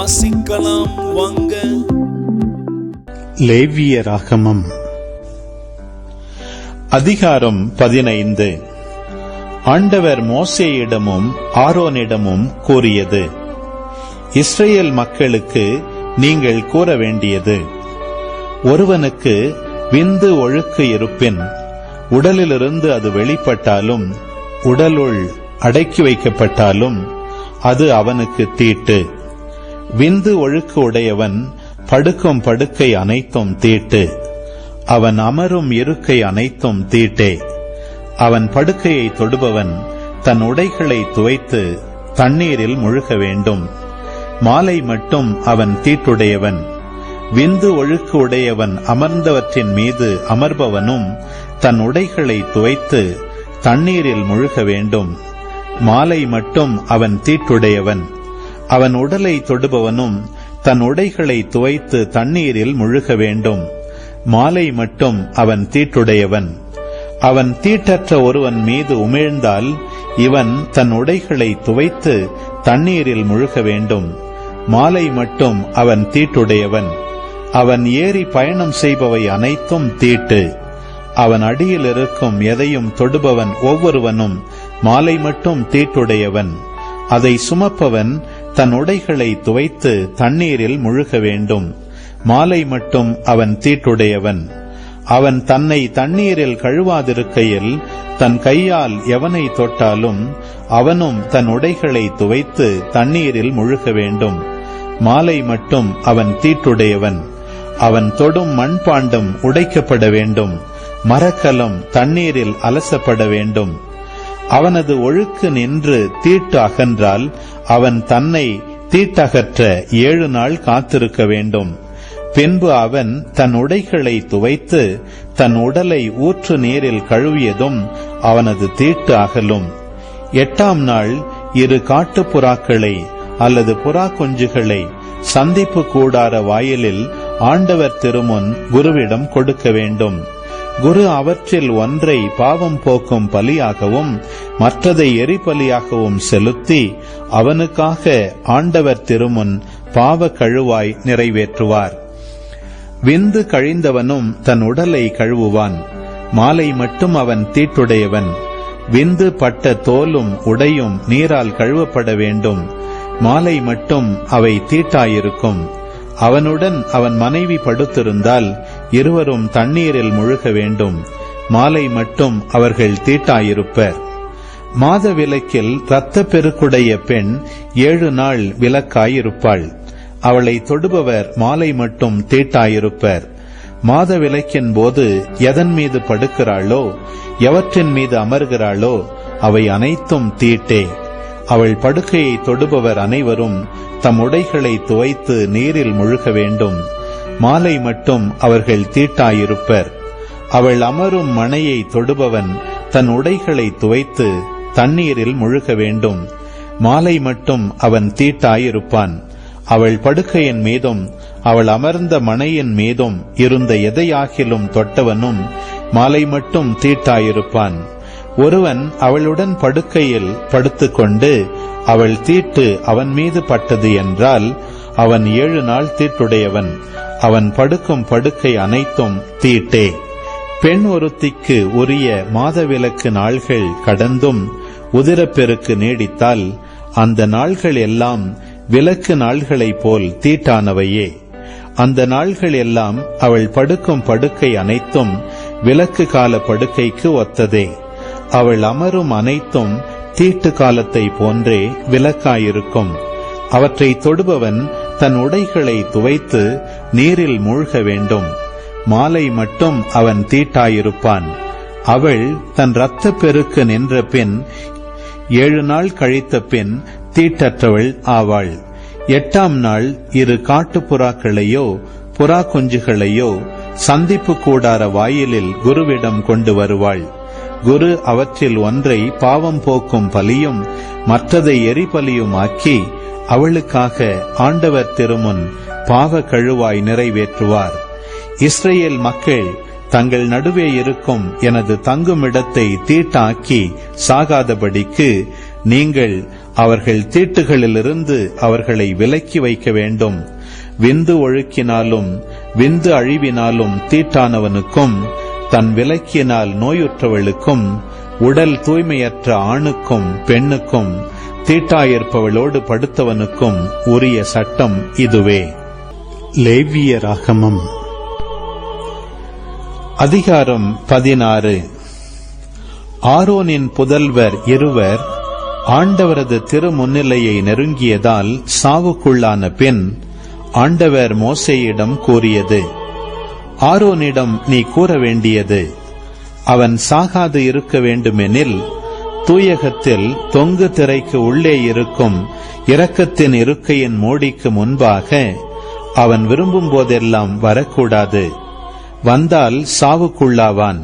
வாசிக்கலாம் வாங்க. லேவியராகமம் அதிகாரம் பதினைந்து. ஆண்டவர் மோசேயிடமும் ஆரோனிடமும் கூறியது இஸ்ரேல் மக்களுக்கு நீங்கள் கூற வேண்டியது ஒருவனுக்கு விந்து ஒழுக்கு இருப்பின் உடலிலிருந்து அது வெளிப்பட்டாலும் உடலுள் அடக்கி வைக்கப்பட்டாலும் அது அவனுக்கு தீட்டு. விந்து ஒழுக்கு உடையவன் படுக்கும் படுக்கை அனைத்தும் தீட்டு. அவன் அமரும் இருக்கை அனைத்தும் தீட்டே. அவன் படுக்கையை தொடுபவன் தன் உடைகளை துவைத்து தண்ணீரில் முழுக வேண்டும். மாலை மட்டும் அவன் தீட்டுடையவன். விந்து ஒழுக்கு உடையவன் அமர்ந்தவற்றின் மீது அமர்பவனும் தன் உடைகளை துவைத்து தண்ணீரில் முழுக வேண்டும். மாலை மட்டும் அவன் தீட்டுடையவன். அவன் உடலை தொடுபவனும் தன் உடைகளை துவைத்து தண்ணீரில் முழுக வேண்டும். மாலை மட்டும் அவன் தீட்டுடையவன். அவன் தீட்டற்ற ஒருவன் மீது உமிழ்ந்தால் இவன் தன் உடைகளை துவைத்து தண்ணீரில் முழுக வேண்டும். மாலை மட்டும் அவன் தீட்டுடையவன். அவன் ஏறி பயணம் செய்பவை அனைத்தும் தீட்டு. அவன் அடியில் இருக்கும் எதையும் தொடுபவன் ஒவ்வொருவனும் மாலை மட்டும் தீட்டுடையவன். அதை சுமப்பவன் தன் உடைகளை துவைத்து தண்ணீரில் முழுக வேண்டும். மாலை மட்டும் அவன் தீட்டுடையவன். அவன் தன்னை தண்ணீரில் கழுவாதிருக்கையில் தன் கையால் எவனை தொட்டாலும் அவனும் தன் உடைகளை துவைத்து தண்ணீரில் முழுக வேண்டும். மாலை மட்டும் அவன் தீட்டுடையவன். அவன் தொடும் மண்பாண்டம் உடைக்கப்பட வேண்டும். மரக்கலம் தண்ணீரில் அலசப்பட வேண்டும். அவனது ஒழுக்கு நின்று தீட்டு அகன்றால் அவன் தன்னை தீட்டகற்ற ஏழு நாள் காத்திருக்க வேண்டும். பின்பு அவன் தன் உடைகளை துவைத்து தன் உடலை ஊற்று நீரில் கழுவியதும் அவனது தீட்டு அகலும் எட்டாம் நாள் இரு காட்டு புறாக்களை அல்லது புறா குஞ்சுகளை சந்திப்பு கூடார வாயிலில் ஆண்டவர் திருமுன் குருவிடம் கொடுக்க வேண்டும். குரு அவற்றில் ஒன்றை பாவம் போக்கும் பலியாகவும் மற்றதை எரிபலியாகவும் செலுத்தி அவனுக்காக ஆண்டவர் திருமுன் பாவ கழுவாய் நிறைவேற்றுவார். விந்து கழிந்தவனும் தன் உடலை கழுவுவான். மாலை மட்டும் அவன் தீட்டுடையவன். விந்து பட்ட தோலும் உடையும் நீரால் கழுவப்பட வேண்டும். மாலை மட்டும் அவை தீட்டாயிருக்கும். அவனுடன் அவன் மனைவி படுத்திருந்தால் இருவரும் தண்ணீரில் முழுக வேண்டும். மாலை மட்டும் அவர்கள் தீட்டாயிருப்பர். மாத விலக்கில் இரத்த பெருக்குடைய பெண் ஏழு நாள் விலக்காயிருப்பாள் அவளை தொடுபவர் மாலை மட்டும் தீட்டாயிருப்பர். மாத விலக்கின் போது எதன் மீது படுக்கிறாளோ எவற்றின் மீது அமர்கிறாளோ அவை அனைத்தும் தீட்டே. அவள் படுக்கையை தொடுபவர் அனைவரும் தம் உடைகளை துவைத்து நீரில் முழுக வேண்டும். மாலை மட்டும் அவர்கள் தீட்டாயிருப்பர். அவள் அமரும் மனையை தொடுபவன் தன் உடைகளை துவைத்து தண்ணீரில் முழுக வேண்டும். மாலை மட்டும் அவன் தீட்டாயிருப்பான். அவள் படுக்கையின் மீதும் அவள் அமர்ந்த மனையின் மீதும் இருந்த எதையாகிலும் தொட்டவனும் மாலை மட்டும் தீட்டாயிருப்பான். ஒருவன் அவளுடன் படுக்கையில் படுத்துக்கொண்டு அவள் தீட்டு அவன் மீது பட்டது என்றால் அவன் ஏழு நாள் தீட்டுடையவன். அவன் படுக்கும் படுக்கை அனைத்தும் தீட்டே. பெண் ஒருத்திக்கு உரிய மாதவிலக்கு நாள்கள் கடந்தும் உதிரப்பெருக்கு நீடித்தால் அந்த நாள்கள் எல்லாம் விலக்கு நாள்களைப் போல் தீட்டானவையே. அந்த நாள்கள் எல்லாம் அவள் படுக்கும் படுக்கை அனைத்தும் விலக்கு கால படுக்கைக்கு ஒத்ததே. அவள் அமரும் அனைத்தும் தீட்டு காலத்தை போன்றே விலக்காயிருக்கும் அவற்றை தொடுபவன் தன் உடைகளை துவைத்து நீரில் மூழ்க வேண்டும். மாலை மட்டும் அவன் தீட்டாயிருப்பான். அவள் தன் இரத்த பெருக்கு நின்ற பின் ஏழு நாள் கழித்த பின் தீட்டற்றவள் ஆவாள். எட்டாம் நாள் இரு காட்டுப்புறாக்களையோ புறா குஞ்சுகளையோ சந்திப்பு கூடார வாயிலில் குருவிடம் கொண்டு வருவாள். குரு அவற்றில் ஒன்றை பாவம் போக்கும் பலியும் மற்றதை எரிபலியும் ஆக்கி அவளுக்காக ஆண்டவர் திருமுன் பாவ கழுவாய் நிறைவேற்றுவார். இஸ்ரேல் மக்கள் தங்கள் நடுவே இருக்கும் எனது தங்குமிடத்தை தீட்டாக்கி சாகாதபடிக்கு நீங்கள் அவர்கள் தீட்டுகளிலிருந்து அவர்களை விலக்கி வைக்க வேண்டும். விந்து ஒழுக்கினாலும் விந்து அழிவினாலும் தீட்டானவனுக்கும் தன் விலக்கினால் நோயுற்றவளுக்கும் உடல் தூய்மையற்ற ஆணுக்கும் பெண்ணுக்கும் தீட்டாயிருப்பவளோடு படுத்தவனுக்கும் உரிய சட்டம் இதுவே. லேவியராகமம் அதிகாரம் பதினாறு. ஆரோனின் புதல்வர் இருவர் ஆண்டவரது திருமுன்னிலையை நெருங்கியதால் சாவுக்குள்ளான பின் ஆண்டவர் மோசேயிடம் கூறியது ஆரோனிடம் நீ கூற வேண்டியது அவன் சாகாது இருக்க வேண்டுமெனில் தூயகத்தில் தொங்கு திரைக்கு உள்ளே இருக்கும் இரக்கத்தின் இருக்கையின் மோடிக்கு முன்பாக அவன் விரும்பும் போதெல்லாம் வரக்கூடாது. வந்தால் சாவுக்குள்ளாவான்.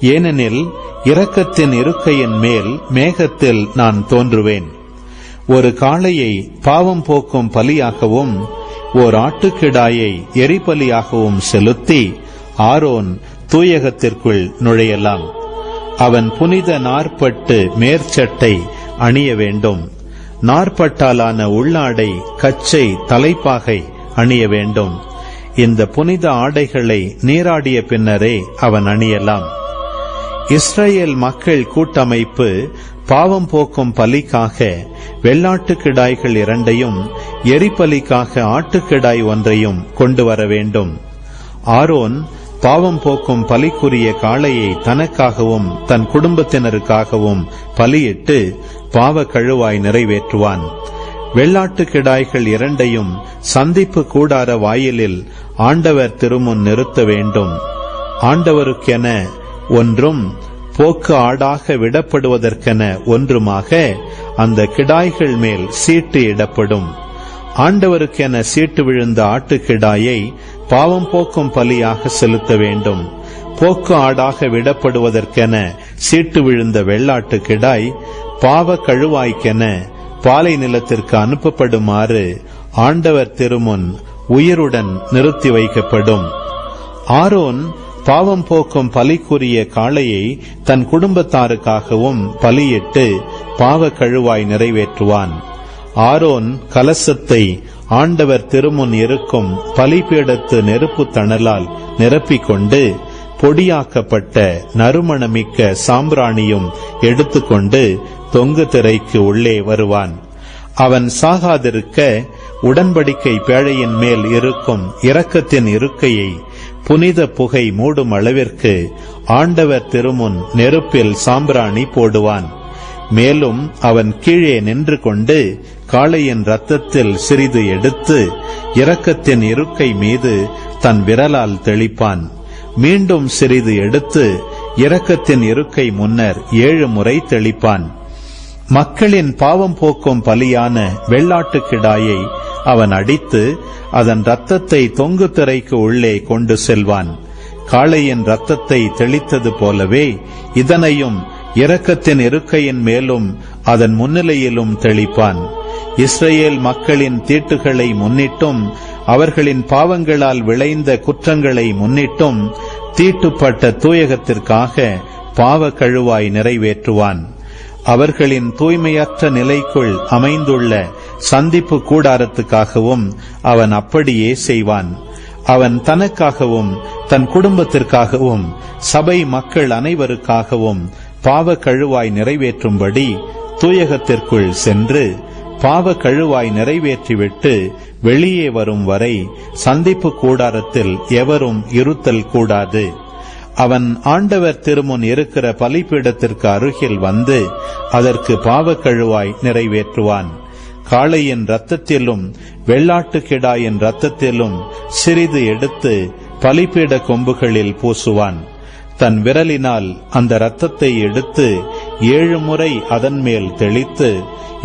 ஏனெனில் இரக்கத்தின் இருக்கையின் மேல் மேகத்தில் நான் தோன்றுவேன். ஒரு காளையை பாவம் போக்கும் பலியாகவும் ஓர் ஆட்டுக்கிடாயை எரிபலியாகவும் செலுத்தி ஆரோன் தூயகத்திற்குள் நுழையலாம். அவன் புனித நாற்பட்டு மேற்சட்டை அணிய வேண்டும். நாற்பட்டாலான உள்ளாடை கச்சை தலைப்பாகை அணிய வேண்டும். இந்த புனித ஆடைகளை நீராடிய பின்னரே அவன் அணியலாம். இஸ்ரேல் மக்கள் கூட்டமைப்பு பாவம் போக்கும் பலிக்காக வெள்ளாட்டுக்கிடாய்கள் இரண்டையும் எரிபலிக்காக ஆட்டுக்கிடாய் ஒன்றையும் கொண்டு வர வேண்டும். ஆரோன் பாவம் போக்கும் பலிக்குரிய காளையை தனக்காகவும் தன் குடும்பத்தினருக்காகவும் பலியிட்டு பாவ கழுவாய் நிறைவேற்றுவான். வெள்ளாட்டு கிடாய்கள் இரண்டையும் சந்திப்பு கூடார வாயிலில் ஆண்டவர் திருமுன் நிறுத்த வேண்டும். ஆண்டவருக்கென ஒன்றும் போக்கு ஆடாக விடப்படுவதற்கென ஒன்றுமாக அந்த கிடாய்கள் மேல் சீட்டு இடப்படும். ஆண்டவருக்கென சீட்டு விழுந்த ஆட்டுக்கிடாயை பாவம் போக்கும் பலியாக செலுத்த வேண்டும். போக்கு ஆடாக விடப்படுவதற்கென சீட்டு விழுந்த வெள்ளாட்டு கிடாய் பாவ கழுவாய்க்கென பாலை நிலத்திற்கு அனுப்பப்படுமாறு ஆண்டவர் திருமுன் உயிருடன் நிறுத்தி வைக்கப்படும். ஆரோன் பாவம் போக்கும் பலிக்குரிய காளையை தன் குடும்பத்தாருக்காகவும் பலியிட்டு பாவ கழுவாய் நிறைவேற்றுவான். ஆரோன் கலசத்தை ஆண்டவர் திருமுன் இருக்கும் பலிபீடத்து நெருப்பு தணலால் நிரப்பிக்கொண்டு பொடியாக்கப்பட்ட நறுமணமிக்க சாம்பிராணியும் எடுத்துக்கொண்டு தொங்கு திரைக்கு உள்ளே வருவான். அவன் சாகாதிருக்க உடன்படிக்கை பேழையின் மேல் இருக்கும் இரக்கத்தின் இருக்கையை புனித புகை மூடும் அளவிற்கு ஆண்டவர் திருமுன் நெருப்பில் சாம்பிராணி போடுவான். மேலும் அவன் கீழே நின்று கொண்டு காளையின் ரத்தத்தில் சிறிது எடுத்து இரக்கத்தின் இருக்கை மீது தன் விரலால் தெளிப்பான். மீண்டும் சிறிது எடுத்து இரக்கத்தின் இருக்கை முன்னர் ஏழு முறை தெளிப்பான். மக்களின் பாவம் போக்கும் பலியான வெள்ளாட்டுக் கிடாயை அவன் அடித்து அதன் ரத்தத்தை தொங்கு திரைக்கு உள்ளே கொண்டு செல்வான். காளையின் ரத்தத்தை தெளித்தது போலவே இதனையும் இரக்கத்தின் இருக்கையின் மேலும் அதன் முன்னிலையிலும் தெளிப்பான். இஸ்ரேல் மக்களின் தீட்டுகளை முன்னிட்டும் அவர்களின் பாவங்களால் விளைந்த குற்றங்களை முன்னிட்டும் தீட்டுப்பட்ட தூயகத்திற்காக பாவ கழுவாய் நிறைவேற்றுவான். அவர்களின் தூய்மையற்ற நிலைக்குள் அமைந்துள்ள சந்திப்பு கூடாரத்துக்காகவும் அவன் அப்படியே செய்வான். அவன் தனக்காகவும் தன் குடும்பத்திற்காகவும் சபை மக்கள் அனைவருக்காகவும் பாவ கழுவாய் நிறைவேற்றும்படி தூயகத்திற்குள் சென்று பாவ கழுவாய் நிறைவேற்றிவிட்டு வெளியே வரும் வரை சந்திப்பு கூடாரத்தில் எவரும் இருத்தல் கூடாது. அவன் ஆண்டவர் திருமுன் இருக்கிற பலிப்பீடத்திற்கு அருகில் வந்து அதற்கு பாவக்கழுவாய் நிறைவேற்றுவான். காளையின் ரத்தத்திலும் வெள்ளாட்டு கிடாயின் ரத்தத்திலும் சிறிது எடுத்து பலிப்பீட கொம்புகளில் பூசுவான். தன் விரலினால் அந்த இரத்தத்தை எடுத்து ஏழு முறை அதன் மேல் தெளித்து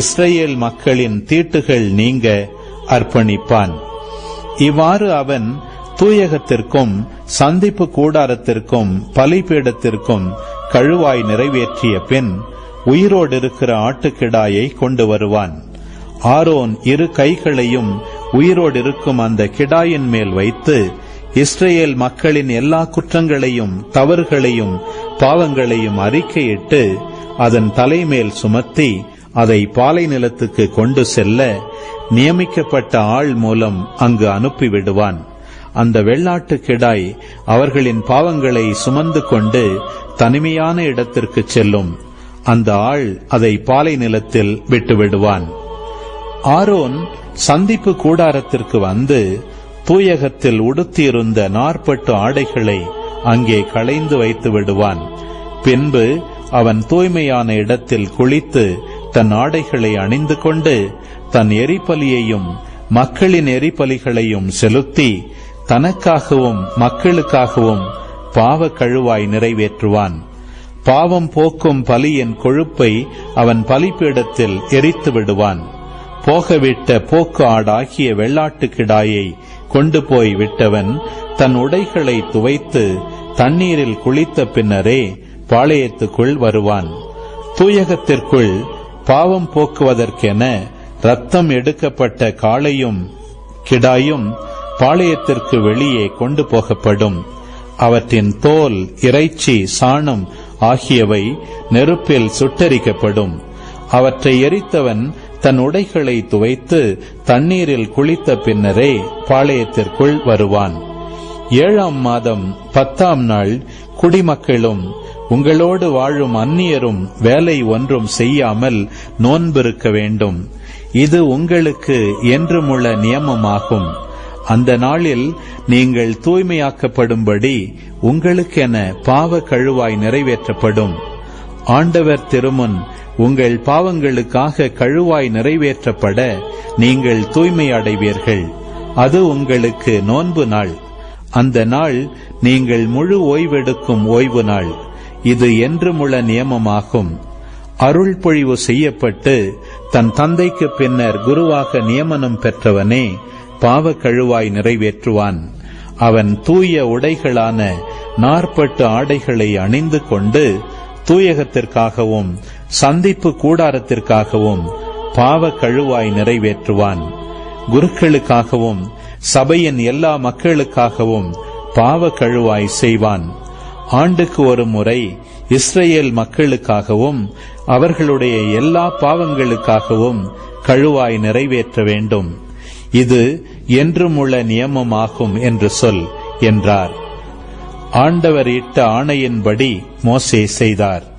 இஸ்ரேல் மக்களின் தீட்டுகள் நீங்க அர்ப்பணிப்பான். இவ்வாறு அவன் தூயகத்திற்கும் சந்திப்பு கூடாரத்திற்கும் பலிபீடத்திற்கும் கழுவாய் நிறைவேற்றிய பின் உயிரோடு இருக்கிற ஆட்டுக்கிடாயை கொண்டு வருவான். ஆரோன் இரு கைகளையும் உயிரோடு இருக்கும் அந்த கிடாயின் மேல் வைத்து இஸ்ரேல் மக்களின் எல்லா குற்றங்களையும் தவறுகளையும் பாவங்களையும் அறிக்கையிட்டு அதன் தலைமேல் சுமத்தி அதை பாலை நிலத்துக்கு கொண்டு செல்ல நியமிக்கப்பட்ட ஆள் மூலம் அங்கு அனுப்பிவிடுவான். அந்த வெள்ளாட்டு கிடாய் அவர்களின் பாவங்களை சுமந்து கொண்டு தனிமையான இடத்திற்கு செல்லும். அந்த ஆள் அதை பாலை நிலத்தில் விட்டுவிடுவான். ஆரோன் சந்திப்பு கூடாரத்திற்கு வந்து தூயகத்தில் உடுத்தியிருந்த நாற்பட்டு ஆடைகளை அங்கே களைந்து வைத்து விடுவான். பின்பு அவன் தூய்மையான இடத்தில் குளித்து தன் ஆடைகளை அணிந்து கொண்டு தன் எரிபலியையும் மக்களின் எரிபலிகளையும் செலுத்தி தனக்காகவும் மக்களுக்காகவும் பாவ கழுவாய் நிறைவேற்றுவான். பாவம் போக்கும் பலியின் கொழுப்பை அவன் பலிப்பீடத்தில் எரித்து விடுவான். போகவிட்ட போக்கு ஆடாகிய வெள்ளாட்டு கிடாயை கொண்டு போய் விட்டவன் தன் உடைகளை துவைத்து தண்ணீரில் குளித்த பின்னரே பாளையத்துக்குள் வருவான். தூயகத்திற்குள் பாவம் போக்குவதற்கென ரத்தம் எடுக்கப்பட்ட காளையும் கிடாயும் பாளையத்திற்கு வெளியே கொண்டு போகப்படும். அவற்றின் தோல் இறைச்சி சாணம் ஆகியவை நெருப்பில் சுட்டரிக்கப்படும். அவற்றை எரித்தவன் தன் உடைகளை துவைத்து தண்ணீரில் குளித்த பின்னரே பாளையத்திற்குள் வருவான். ஏழாம் மாதம் பத்தாம் நாள் குடிமக்களும் உங்களோடு வாழும் அந்நியரும் வேலை ஒன்றும் செய்யாமல் நோன்பிருக்க வேண்டும். இது உங்களுக்கு என்றுமுள்ள நியமமாகும். அந்த நாளில் நீங்கள் தூய்மையாக்கப்படும்படி உங்களுக்கென பாவ கழுவாய் நிறைவேற்றப்படும். ஆண்டவர் திருமுன் உங்கள் பாவங்களுக்காக கழுவாய் நிறைவேற்றப்பட நீங்கள் தூய்மை அடைவீர்கள். அது உங்களுக்கு நோன்பு நாள். அந்த நாள் நீங்கள் முழு ஓய்வெடுக்கும் ஓய்வு நாள். இது என்றுமுள்ள நியமமாகும். அருள் பொழிவு செய்யப்பட்டு தன் தந்தைக்கு பின்னர் குருவாக நியமனம் பெற்றவனே பாவ கழுவாய் நிறைவேற்றுவான். அவன் தூய உடைகளான நாற்பட்டு ஆடைகளை அணிந்து கொண்டு தூயகத்திற்காகவும் சந்திப்பு கூடாரத்திற்காகவும் பாவ கழுவாய் நிறைவேற்றுவான். குருக்களுக்காகவும் சபையின் எல்லா மக்களுக்காகவும் பாவ கழுவாய் செய்வான். ஆண்டுக்கு ஒரு முறை இஸ்ரேல் மக்களுக்காகவும் அவர்களுடைய எல்லா பாவங்களுக்காகவும் கழுவாய் நிறைவேற்ற வேண்டும். இது என்றும் உள்ள நியமமாகும் என்று சொல் என்றார். ஆண்டவர் இட்ட ஆணையின்படி மோசே செய்தார்.